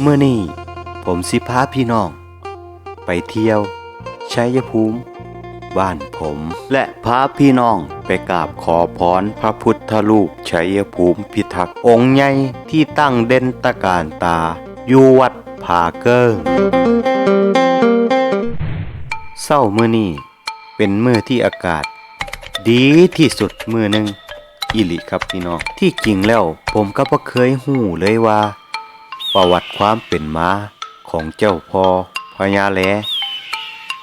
เมื่อนี้ผมสิพาพี่น้อง ไปเที่ยวชัยภูมิบ้านผม และพาพี่น้องไปกราบขอพรพระพุทธรูปชัยภูมิพิทักษ์องค์ใหญ่ที่ตั้งเด่นตะการตา อยู่วัดผาเกิ้งเศร้ามือนี้เป็นมือที่อากาศ ดีที่สุดมือหนึ่งอิลิครับพี่น้องที่จริงแล้วผมก็บ่เคยหูเลยว่า ประวัติความเป็นมาของเจ้าพ่อพญาแล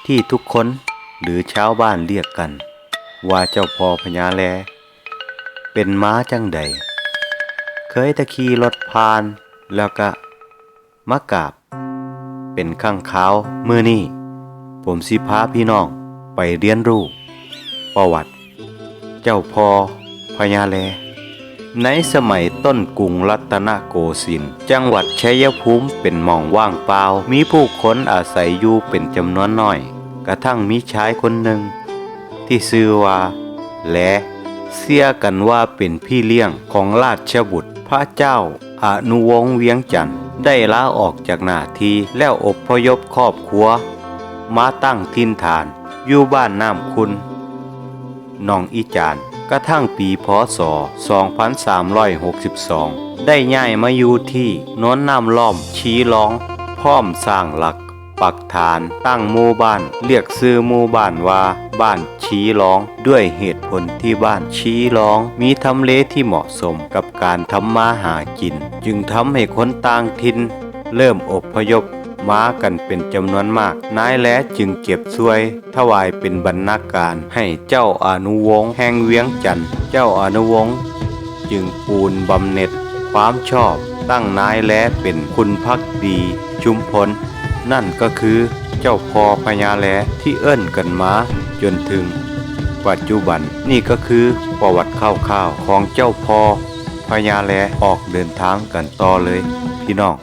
ที่ทุกคนหรือชาวบ้านเรียกกัน ว่าเจ้าพ่อพญาแล เป็นม้าจังใด เคยตะขี่รถผ่านแล้วก็มากาบ เป็นข้างขาวมือนี่ผมสิพาพี่น้องไปเรียนรู้ ประวัติ เจ้าพ่อพญาแล ในสมัยต้นกรุงรัตนโกสินทร์จังหวัดชัยภูมิเป็นหม่องว่างเปล่า มีผู้คนอาศัยอยู่เป็นจำนวนน้อย กระทั่งมีชายคนหนึ่ง ที่ชื่อว่าแหลเสียกันว่าเป็นพี่เลี้ยงของราชบุตรพระเจ้าอนุวงศ์เวียงจันทร์ได้ลาออกจากหน้าที่แล้วอบพยพครอบครัว มาตั้งทินฐาน อยู่บ้านน้ำคุณหนองอีจาน กระทั่งปีพศ 2362 ได้ย้ายมาอยู่ที่น้นน้ำล้อมชี้ร้อง พร้อมสร้างหลัก ปักฐานตั้งหมู่บ้าน เรียกซื้อหมู่บ้านว่า บ้านชี้ร้อง ด้วยเหตุผลที่บ้านชี้ร้อง มีทำเลที่เหมาะสมกับการทำมาหากิน จึงทำให้คนต่างถิ่นเริ่มอพยพ มากันเป็นจำนวนมาก นายแลจึงเก็บช่วย ถวายเป็นบรรณาการให้เจ้าอนุวงศ์แห่งเวียงจันทร์เจ้าอนุวงศ์จึงปูนบำเหน็จความชอบตั้งนายแลเป็นคุณพักดีชุมพล นั่นก็คือเจ้าพอพญาแลที่เอิ้นกันมาจนถึง ปัจจุบันนี่ก็คือประวัติคร่าวๆของเจ้าพอพญาแลออกเดินทางกันต่อเลย พี่น้อง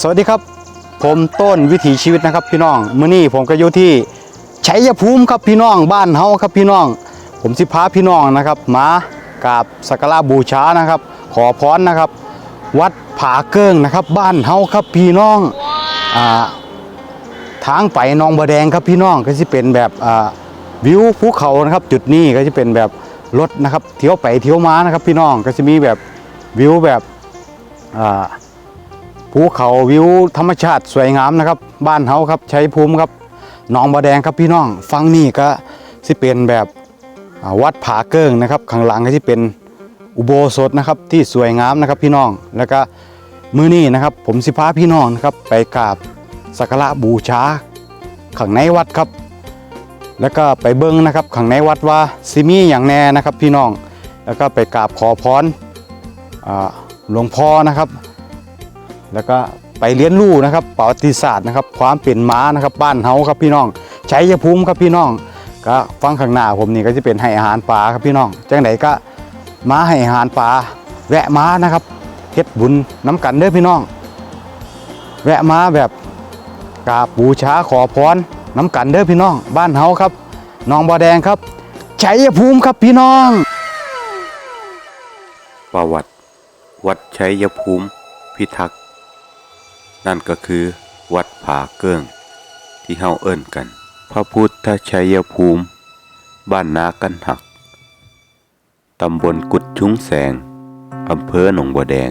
สวัสดีครับ ผมต้นวิถีชีวิตนะครับพี่น้องมื้อนี้ผมก็อยู่ที่ชัยภูมิครับพี่น้องบ้านเฮาครับพี่น้อง ผมสิพาพี่น้องนะครับมากราบสักการะบูชานะครับ ขอพรนะครับ วัดผาเกิ้งนะครับ บ้านเฮาครับพี่น้องอ่าทางไปหนองบัวแดงครับพี่น้องก็สิเป็นแบบอ่าวิวภูเขานะครับ จุดนี้ก็จะเป็นแบบรถนะครับเที่ยวไปเที่ยวมานะครับ พี่น้องก็จะมีแบบวิวแบบอ่า ภูเขาวิวธรรมชาติสวยงามนะครับ บ้านเฮาครับใชัยภูมิครับหนองบาแดงครับพี่น้องฟังนี่ก็สิเป็นแบบวัดผาเกิ้งนะครับข้างหลังก็สิเป็นอุโบสถนะครับที่สวยงามนะครับพี่น้องแล้วก็มื้อนี้นะครับ ผมสิพาพี่น้องนะครับไปกราบสักการะบูชาข้างในวัดครับ แล้วก็ไปเบิ้งนะครับข้างในวัดว่าสิมีอย่างแน่นะครับพี่น้อง แล้วก็ไปกราบขอพรหลวงพ่อนะครับ แล้วก็ไปเรียนรู้นะครับประวัติศาสตร์นะครับ ความเป็นม้านะครับ บ้านเฮาครับพี่น้องชัยภูมิครับพี่น้อง ก็ฟังข้างหน้าผมนี่ก็จะเป็นให้อาหารปลาครับพี่น้องจังไหนก็มาให้อาหารปลาแวะมานะครับเฮ็ดบุญน้ำกันเด้อพี่น้อง แวะมาแบบกราบบูชาขอพรน้ำกันเด้อพี่น้อง บ้านเฮาครับหนองบัวแดงครับชัยภูมิครับพี่น้อง ประวัติ วัดชัยภูมิ พิทักษ์ นั่นก็คือวัดผาเกิ้ง ที่เฮาเอิ้นกัน พระพุทธชัยภูมิ บ้านนากันหัก ตำบลกุดชุ้งแสง อำเภอหนองบัวแดง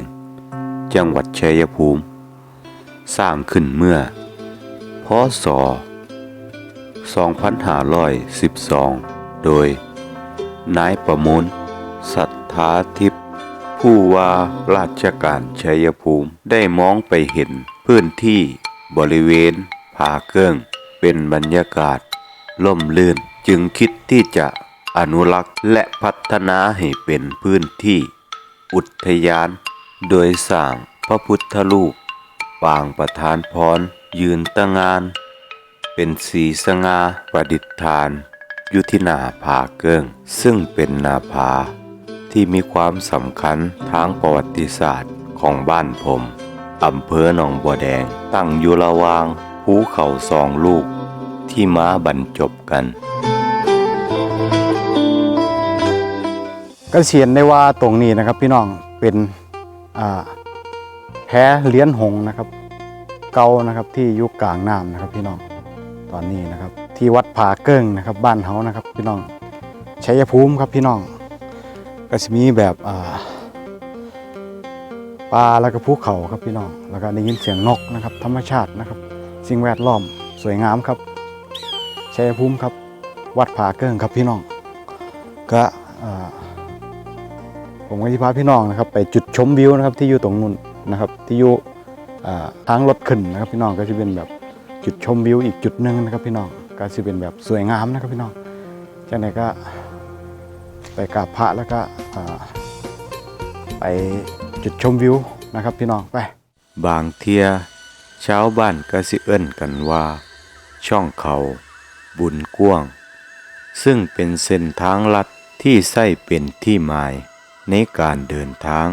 จังหวัดชัยภูมิ สร้างขึ้นเมื่อพศ2512 โดย นายประมูล สัทธาทิพย์ ผู้ว่าราชการชัยภูมิได้มองไปเห็นพื้นที่บริเวณผาเกิ้งเป็นบรรยากาศล่มลื่นจึงคิดที่จะอนุรักษ์และพัฒนาให้เป็นพื้นที่ อุทยาน โดยสร้างพระพุทธรูปปางประธานพรยืนตะงาน เป็นสีสงาประดิษฐานยู่ที่หนาผาเกิ้งซึ่งเป็นนาผา ที่มีความสำคัญทางประวัติศาสตร์ของบ้านผมอำเภอหนองบัวแดง ตั้งอยู่ระหว่างภูเขาสองลูก ที่ม้าบรรจบกันก็เสียนได้ว่าตรงนี้นะครับพี่น้องเป็นแพเลี้ยนหงนะครับ เกานะครับที่ยุคกลางน้ำนะครับพี่น้องตอนนี้นะครับ ที่วัดผาเกิ้งนะครับ บ้านเฮานะครับ พี่น้องชัยภูมิครับพี่น้อง ก็จะมีแบบอ่าปลาแล้วก็ภูเขาครับพี่น้องแล้วก็ได้ยินเสียงนกนะครับ ธรรมชาตินะครับ สิ่งแวดล้อมสวยงามครับชัยภูมิครับ วัดผาเกิ้งครับพี่น้อง ก็ผมก็จะพาพี่น้องนะครับ ไปจุดชมวิวนะครับ ที่อยู่ตรงนู้นนะครับ ที่อยู่ทางรถขึ้นนะครับ พี่น้องก็จะเป็นแบบจุดชมวิวอีกจุดหนึ่งนะครับ พี่น้องก็จะเป็นแบบสวยงามนะครับพี่น้องจากนั้นก็ ไปกราบพระแล้วก็ไปจุดชมวิวนะครับพี่น้องไปบางเทียชาวบ้านก็สิเอิ้นกันว่า ช่องเขาบุญกว้าง ซึ่งเป็นเส้นทางลัดที่ใส้เป็นที่หมายในการเดินทาง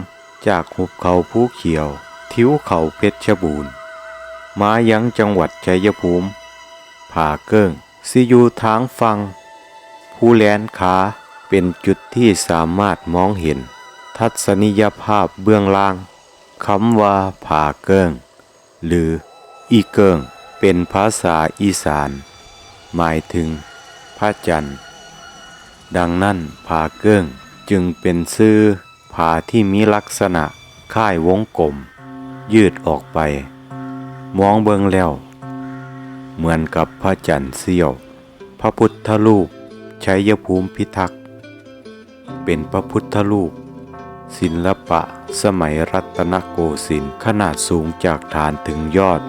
จากหุบเขาภูเขียว ทิวเขาเพชรบูรณ์ มายังจังหวัดชัยภูมิผาเกิ้งสิยูทางฟัง ผู้แลนขา เป็นจุดที่สามารถมองเห็น ทัศนียภาพเบื้องล่างคำว่าผาเกิ้ง หรืออีเกิ้งเป็นภาษาอีสาน หมายถึงพระจันทร์ ดังนั้นผาเกิ้งจึงเป็นชื่อผาที่มีลักษณะคล้ายวงกลม ยืดออกไป มองเบิงแล้ว เหมือนกับพระจันทร์เสี้ยว พระพุทธรูปชัยภูมิพิทักษ์ เป็นพระพุทธรูปศิลปะสมัยรัตนโกสินทร์ขนาดสูงจากฐานถึงยอด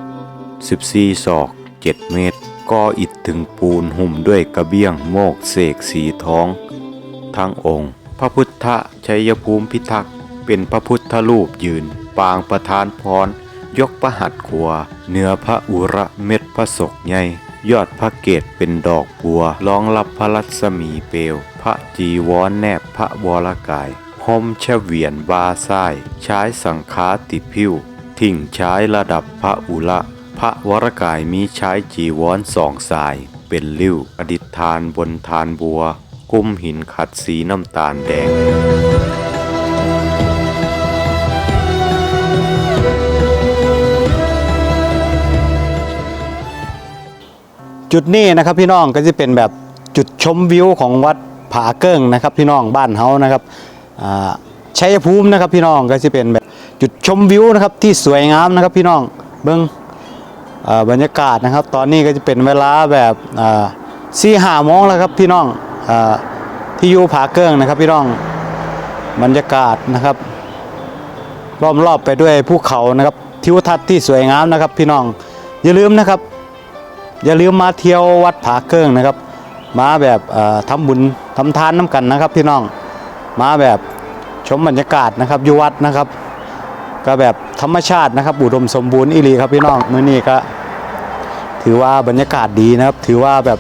14 ศอก 7 เมตรก่ออิฐถึงปูนหุ้มด้วยกระเบี้ยงโมกเสกสีทอง ทั้งองค์ พระพุทธชัยภูมิพิทักษ์เป็นพระพุทธรูปยืน ปางประธานพร ยกประหัตขวาเหนือพระอุระเม็ดพระศกใหญ่ ยอดพระเกตเป็นดอกบัวร้องรับพระรัศมีเปลว พระจีวรแนบพระวรกายห่มเฉวียนบาซ้ายใช้สังฆาติพิวทิ้งใช้ระดับพระอุระพระวรกายมีใช้จีวรสองสาย เป็นริ้วอดิษฐานบนทานบัว กุ้มหินขัดสีน้ำตาลแดง จุดนี้นะครับพี่น้องก็จะเป็นแบบจุดชมวิวของวัดผาเกิ้งนะครับ พี่น้องบ้านเฮานะครับชัยภูมินะครับพี่น้องก็จะเป็นแบบจุดชมวิวนะครับที่สวยงามนะครับพี่น้องเบิ้งอ่าบรรยากาศนะครับ ตอนนี้ก็จะเป็นเวลาแบบสี่ห้าโมงแล้วครับพี่น้องอที่อยู่ผาเกิ้งนะครับพี่น้องบรรยากาศนะครับล้อมรอบไปด้วยภูเขานะครับทิวทัศน์ที่สวยงามนะครับ พี่น้องอย่าลืมนะครับ อย่าลืมมาเที่ยววัดผาเกิ้งนะครับ มาแบบเอ่อทำบุญทำทานน้ำกันนะครับ พี่น้องมาแบบชมบรรยากาศนะครับอยู่วัดนะครับ ก็แบบธรรมชาตินะครับอุดมสมบูรณ์อีหลีครับพี่น้องมื้อนี้ก็ถือว่าบรรยากาศดีนะครับ ถือว่าแบบ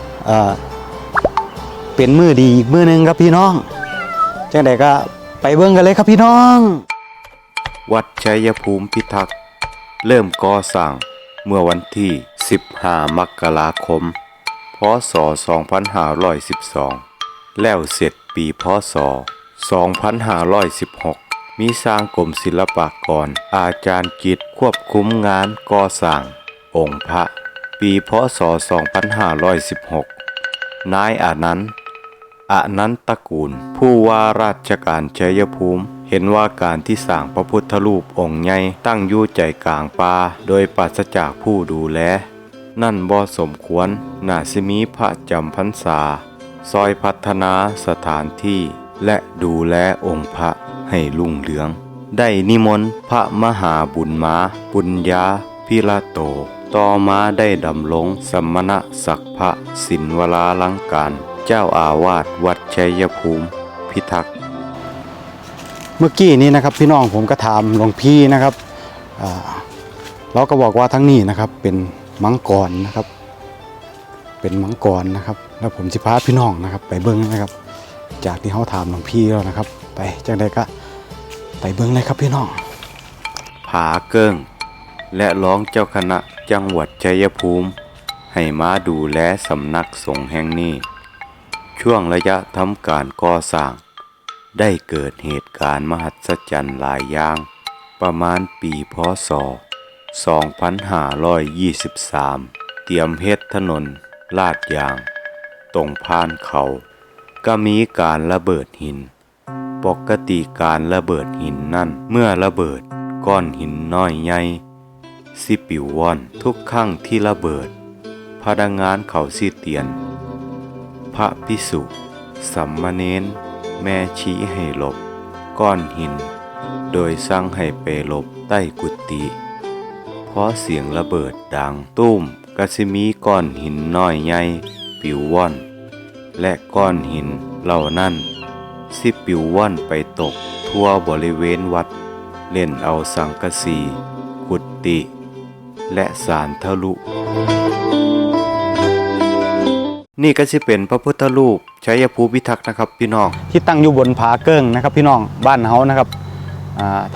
เป็นมือดีอีกมือหนึงครับพี่น้องจังใดก็ไปเบิ่งกันเลยครับพี่น้อง วัดชัยภูมิพิทักษ์เริ่มก่อสร้างเมื่อวันที่ 15 มกราคม พศ 2512 แล้วเสร็จปีพศ 2516 มีสร้างกรมศิลปากร อาจารย์กิจควบคุมงานก่อสร้าง องค์พระ ปีพศ 2516 นายอานันต์อานันตะกูล ผู้ว่าราชการชัยภูมิเห็นว่าการที่สร้างพระพุทธรูปองค์ใหญ่ตั้งอยู่ใจกลางป่าโดยปราศจากผู้ดูแล นั่นบ่สมควรน่าสิมีพระจำพรรษา ซอยพัฒนาสถานที่ และดูแลองค์พระให้รุ่งเรือง ได้นิมนต์พระมหาบุญมาปุญญาพิลาโต ต่อมาได้ดำรงสมณะศักพระสินวราลังการ เจ้าอาวาสวัดชัยภูมิ พิทักษ์เมื่อกี้นี้นะครับพี่น้องผมก็ถามหลวงพี่นะครับเราก็บอกว่าทั้งนี้นะครับเป็น มังกรนะครับ เป็นมังกรนะครับ แล้วผมสิพาพี่น้องนะครับ ไปเบิ้งนะครับ จากที่เขาถามหลวงพี่แล้วนะครับ ไปจังใดก็ไปเบิ้งเลยครับพี่น้องผาเกิ้งและร้องเจ้าคณะจังหวัดชัยภูมิ ให้มาดูแลสำนักสงฆ์แห่งนี้ ช่วงระยะทำการก่อสร้าง ได้เกิดเหตุการณ์มหัศจรรย์หลายอย่าง ประมาณปีพศ 2523 เตรียมเฮ็ดถนนลาดยาง ตรงพานเขา ก็มีการระเบิดหิน ปกติการระเบิดหินนั่น เมื่อระเบิดก้อนหินน้อยใหญ่สิปิววอนทุกครั้งที่ระเบิด พนักงานเขาสิเตียน พระพิสุสัมมเนนแม่ชี้ให้หลบ ก้อนหิน โดยสั่งให้ไปหลบใต้กุฏิ ราะเสียงระเบิดดังตุ้มกสิมีก้อนหินน้อยใหญ่ปิวว่อน และก้อนหินเหล่านั้นสิปิวว่อนไปตกทั่วบริเวณวัด เล่นเอาสังกสีกุฏิ และสารทะลุ นี่ก็สิเป็นพระพุทธรูปชัยภูพิทักษ์นะครับพี่น้อง ที่ตั้งอยู่บนผาเกิ้งนะครับพี่น้องบ้านเฮานะครับ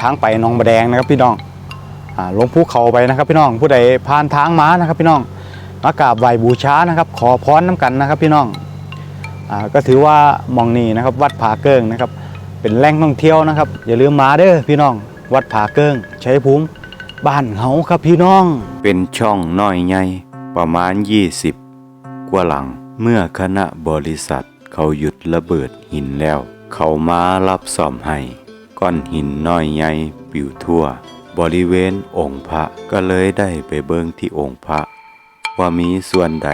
ทางไปหนองบะแดงนะครับพี่น้อง ลงภูเขาไปนะครับพี่น้องผู้ใดผ่านทางม้านะครับพี่น้องมากราบไหว้บูชานะครับ ขอพรน้กันนะครับพี่น้องอก็ถือว่ามองนี้นะครับวัดผาเกิ้งนะครับ เป็นแหล่งท่องเที่ยวนะครับ อย่าลืมมาเด้อพี่น้อง วัดผาเกิ้งชัยภูมิบ้านเฮาครับพี่น้อง เป็นช่องน้อยใหญ่ประมาณ 20 กว่าหลังเมื่อคณะบริษัทเขาหยุดระเบิดหินแล้ว เขามารับซ่อมให้ก้อนหินน้อยใหญ่ปิวทั่ว บริเวณองค์พระก็เลยได้ไปเบิ่งที่องค์พระ ว่ามีส่วนใด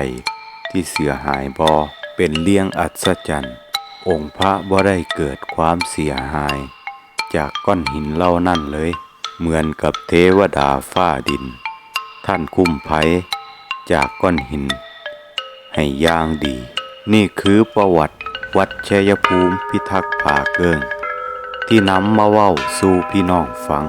ที่เสียหายบอเป็นเลี้ยงอัศจรรย์องค์พระบ่ได้เกิดความเสียหาย จากก้อนหินเล่านั้นเลย เหมือนกับเทวดาฟ้าดิน ท่านคุ้มภัยจากก้อนหิน ให้ย่างดี นี่คือประวัติวัดชัยภูมิพิทักษ์ผาเกิง ที่นำมาเว้าสู่พี่น้องฟัง